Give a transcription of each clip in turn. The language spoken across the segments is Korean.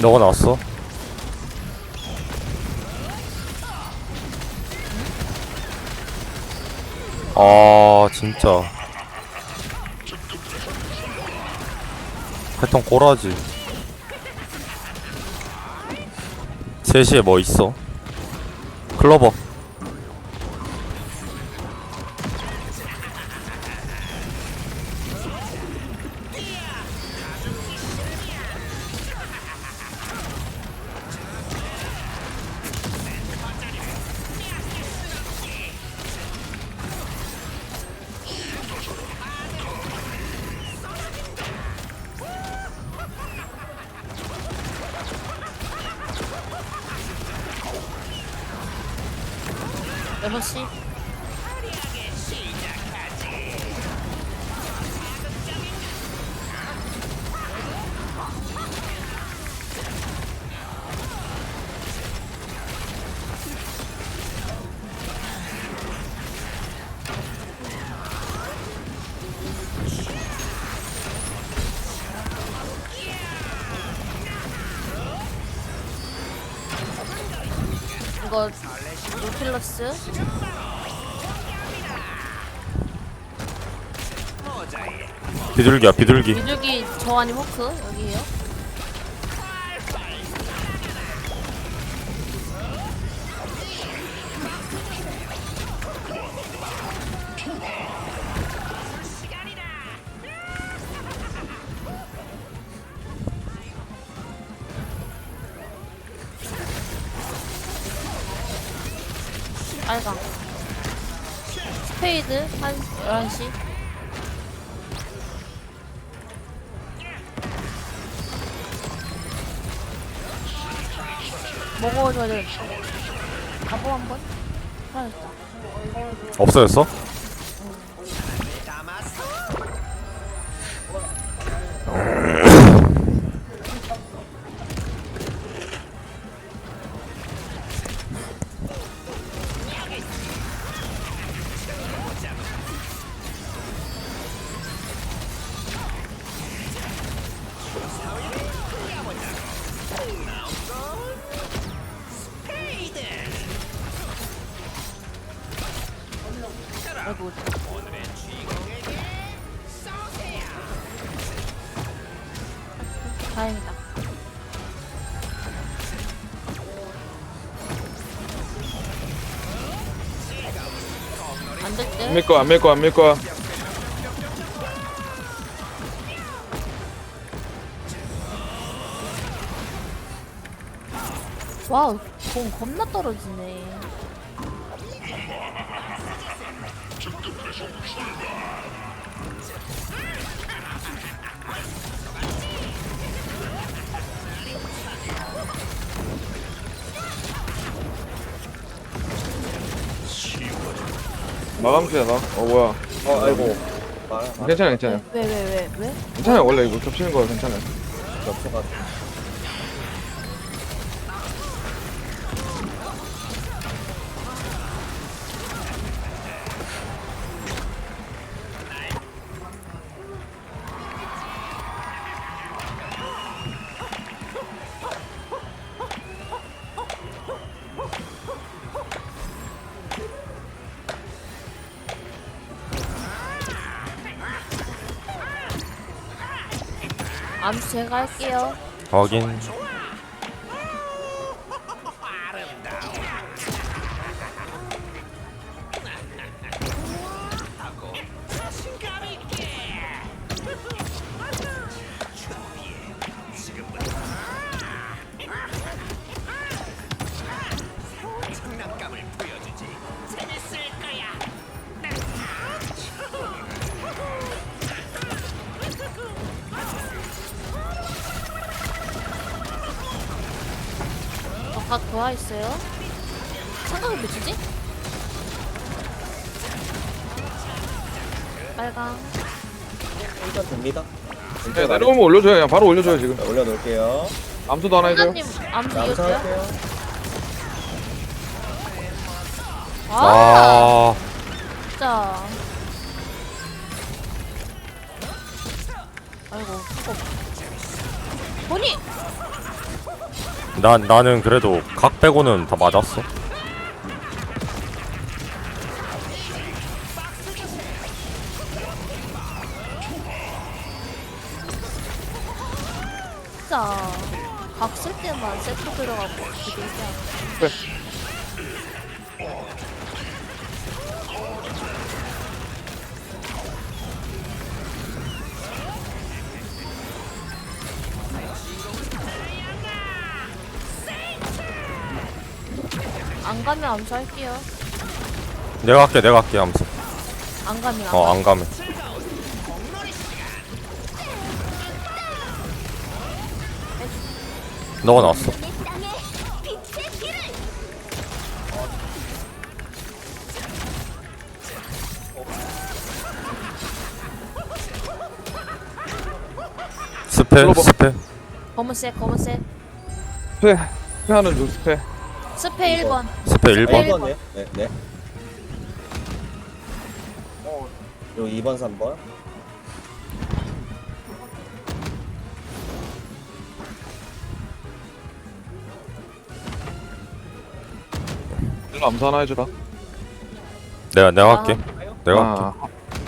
너가 나왔어? 아 진짜 패턴 꼬라지 3시에 뭐 있어? 클로버 여섯 시 이거 노틸러스? 비둘기야 비둘기. 비둘기 저 아니 호크 여기에요 빨강 스페이드 한 11시 먹어줘야 돼. 가보 한 번? 해야겠다. 없어졌어? 안될 때. 안밀 거야, 안 밀 거야, 안 밀 거야. 와우, 공 겁나 떨어지네. 마감수야, 나. 어, 뭐야. 어 아이고 말 괜찮아, 괜찮아. 왜, 왜, 왜, 왜? 괜찮아, 원래 이거 겹치는 거 괜찮아. 겹쳐가 암수 제가 할게요. 확인 바깥 도와 있어요. 생각을 몇이지? 빨강. 일단 됩니다 네, 내려오면 올려줘요. 그냥 바로 올려줘요, 지금. 자, 올려놓을게요 암수도 하나 해줘요. 하나님 암수? 할게요 아, 아 진짜. 아이고, 수고. 보니! 난 나는 그래도 각 빼고는 다 맞았어. 진짜 각 쓸 때만 세트 들어가고 되게 이상해. 안 가면 암수할게요. 내가 할게 내가 할게 하면서. 안 가면 안 어 가. 안 가면. 너가 나왔어. 스페. 스페 검은색 검은색. 스페 스페 하는 중 스페 스페 1번. 스페 1번 1번이요? 네, 네. 요 2번, 3번. 일로 암수 하나 해주라 내가 내가 할게 내가 할게 아,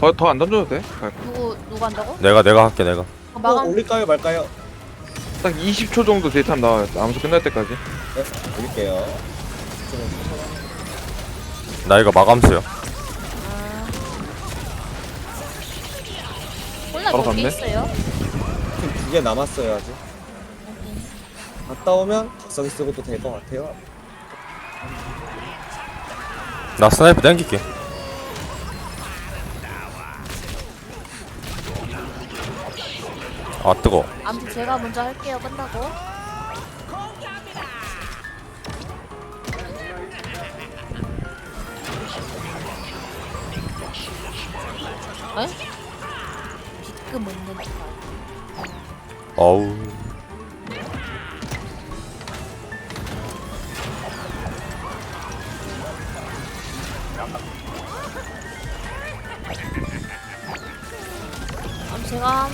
더더 안 던져도 돼? 누구 누구 한다고? 내가 내가 할게 내가 어, 어, 마감. 올릴까요, 말까요? 딱 20초 정도 데이트하면 나와요 암수 끝날 때까지 네, 올릴게요. 지금 나 이거 마감수야 아. 바로 몇개 갔네? 있어요? 두개 남았어요, 아직. 갔다 오면 각성기 쓰고 또될것 같아요. 나 스나이프 땡길게 아 뜨거 아무튼 제가 먼저 할게요. 끝나고. 에? 먹는 거. 어우 제가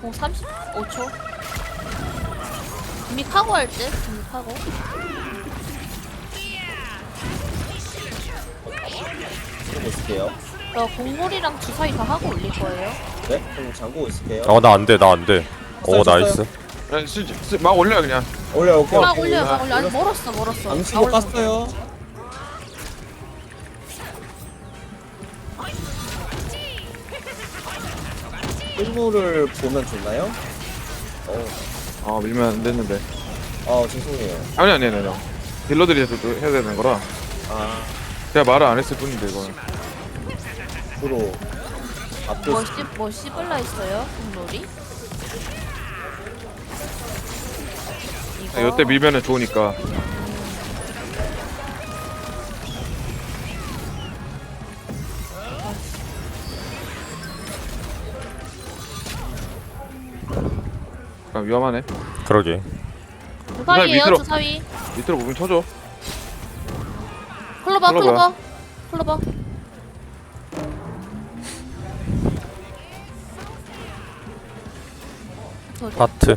공 35초 준비하고 할때 준비하고 쓰고 있을게요. 저 공물이랑 주사위 다 하고 올릴 거예요 네, 그럼 잠그고 있을게요. 어 나 안 돼 나 안돼 오 쳤어요, 나이스 그냥 쓰, 쓰, 막 올려 그냥 올려, 오케이. 막 오케이. 올려 막 올려 아니 멀었어 멀었어 암시도 다 올려. 깠어요. 일부를 보면 좋나요? 어, 아 밀면 안 됐는데 아 죄송해요. 아니 아니 아니 아니 딜러들이 해도 또 해야 되는 거라 아, 제가 말을 안 했을 뿐인데 이거는 프로 앞도 뭐, 씹, 뭐 씹을라 했어요? 공놀이? 이거 이때 밀면은 좋으니까 아, 위험하네 그러게 주사위에요 밑으로. 주사위 밑으로 무빙 쳐줘 클로버. 클로버 클로버 저기. 하트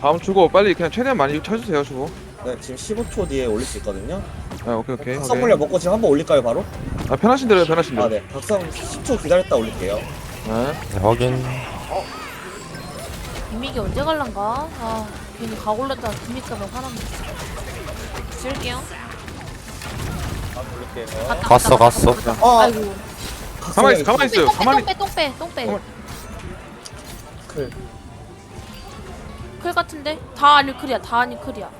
다음 주고 빨리 그냥 최대한 많이 쳐주세요 주고 네, 지금 15초 뒤에 올릴 수 있거든요. 아 오케이 오케이 각성 오케이 먹고 지금 한번 올릴까요, 바로? 아 편하신 대로 해, 편하신 대로 아, 네. 각성 10초 기다렸다 올릴게요. 네. 확인 김미기 언제 갈란가? 아 괜히 가 올렸다가 김미기 가면 화나네 쓸게요 아, 올릴게요. 갔다, 갔어, 갔어. 갔다. 아, 아이고 가만히 있어 가만히 있어요 똥빼 가만히 똥빼 똥빼 똥빼 가만히- 클. 클 같은데? 다 아니클이야 다 아니클이야 야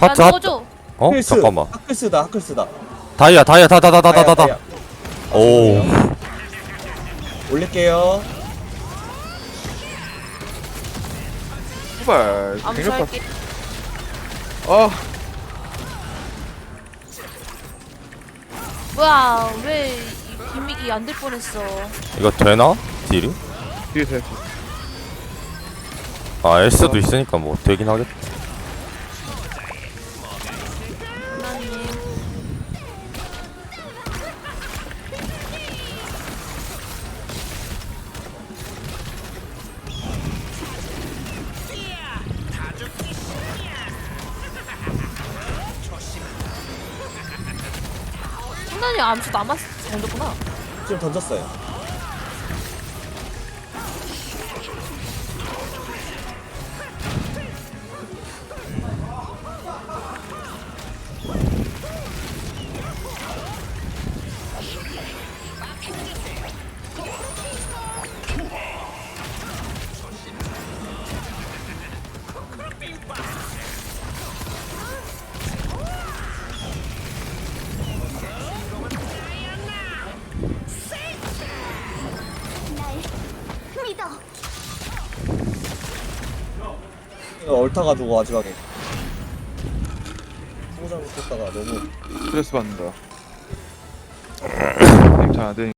하트 하트 넣어줘 어 하클스. 잠깐만 하클스다, 하클스다. 다이아 다이아 다다다다다다 오 올릴게요. 후발. 강력파 암수할게 아 뭐야 왜이 김미기 안될 뻔했어. 이거 되나? 딜이? 뒤에서 해아 S도 있으니까 뭐 되긴 하겠다 암수 남았 던졌구나. 지금 던졌어요. 얼타 가지고 마지막에. 후보 잘못했다가 너무 스트레스 받는다 잘 안 되니까